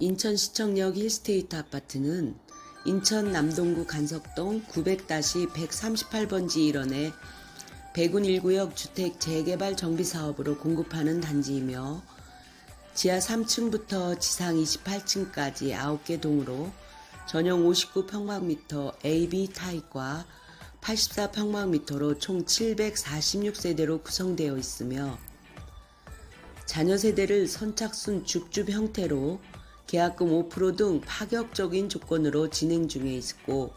인천시청역 힐스테이트 아파트는 인천 남동구 간석동 900-138번지 일원의 백운 1구역 주택 재개발 정비 사업으로 공급하는 단지이며 지하 3층부터 지상 28층까지 9개 동으로 전용 59평방미터 AB 타입과 84평방미터로 총 746세대로 구성되어 있으며 자녀 세대를 선착순 죽줍 형태로 계약금 5%등 파격적인 조건으로 진행 중에 있고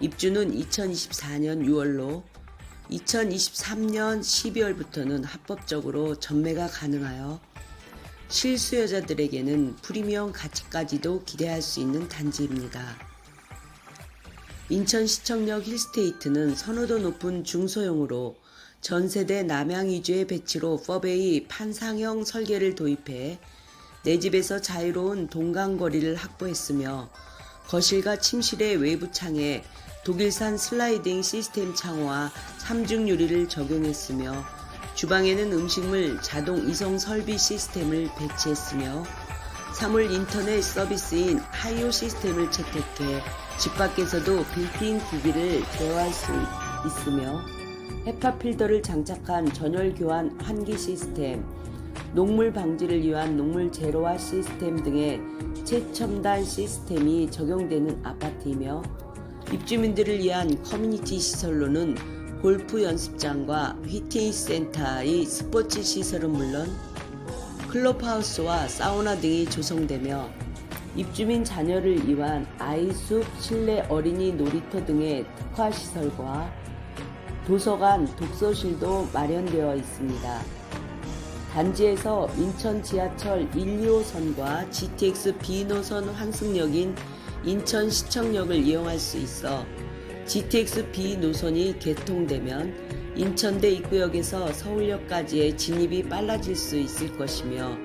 입주는 2024년 6월로 2023년 12월부터는 합법적으로 전매가 가능하여 실수요자들에게는 프리미엄 가치까지도 기대할 수 있는 단지입니다. 인천시청역 힐스테이트는 선호도 높은 중소형으로 전세대 남양 위주의 배치로 퍼베이 판상형 설계를 도입해 내 집에서 자유로운 동강거리를 확보했으며 거실과 침실의 외부 창에 독일산 슬라이딩 시스템 창호와 삼중 유리를 적용했으며 주방에는 음식물 자동 이송 설비 시스템을 배치했으며 사물 인터넷 서비스인 하이오 시스템을 채택해 집 밖에서도 빌트인 기기를 제어할 수 있으며 헤파 필터를 장착한 전열 교환 환기 시스템, 녹물 방지를 위한 녹물 제로화 시스템 등의 최첨단 시스템이 적용되는 아파트이며 입주민들을 위한 커뮤니티 시설로는 골프 연습장과 휘트니스 센터의 스포츠 시설은 물론 클럽하우스와 사우나 등이 조성되며 입주민 자녀를 위한 아이숲 실내 어린이 놀이터 등의 특화 시설과 도서관, 독서실도 마련되어 있습니다. 단지에서 인천 지하철 1, 2호선과 GTX B노선 환승역인 인천시청역을 이용할 수 있어 GTX B 노선이 개통되면 인천대 입구역에서 서울역까지의 진입이 빨라질 수 있을 것이며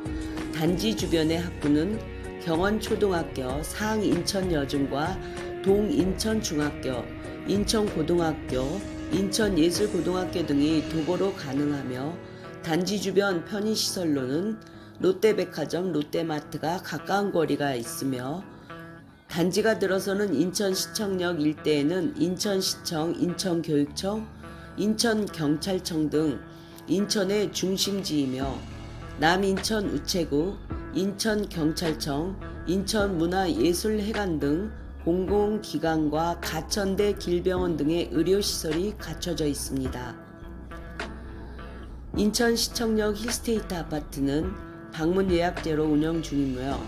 단지 주변의 학구는 경원초등학교, 상인천여중과 동인천중학교, 인천고등학교, 인천예술고등학교 등이 도보로 가능하며 단지 주변 편의시설로는 롯데백화점, 롯데마트가 가까운 거리가 있으며 단지가 들어서는 인천시청역 일대에는 인천시청, 인천교육청, 인천경찰청 등 인천의 중심지이며 남인천 우체국, 인천경찰청, 인천문화예술회관 등 공공기관과 가천대 길병원 등의 의료시설이 갖춰져 있습니다. 인천시청역 힐스테이트 아파트는 방문 예약제로 운영 중이며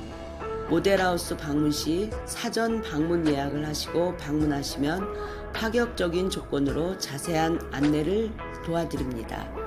모델하우스 방문 시 사전 방문 예약을 하시고 방문하시면 파격적인 조건으로 자세한 안내를 도와드립니다.